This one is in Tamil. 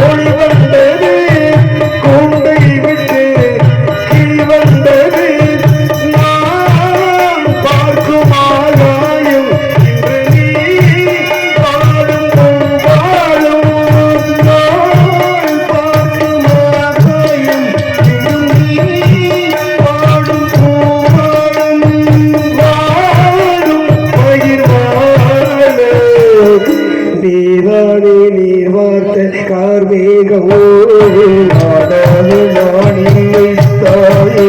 ஒளி வந்தது கூண்டை விட்டு கிளி வந்தது. நான் பார்க்கும் ஆகாயம் இன்று நீ பாடும் பூவாழும் நான் பார்க்கும் ஆகாயம் இன்று நீ பாடும் பூவாழும் வாழும் பயிர் வாழ நீரானே நீர் வார்த்த கார்மேகமோ நாடனு வாணி இல்லை தாயே.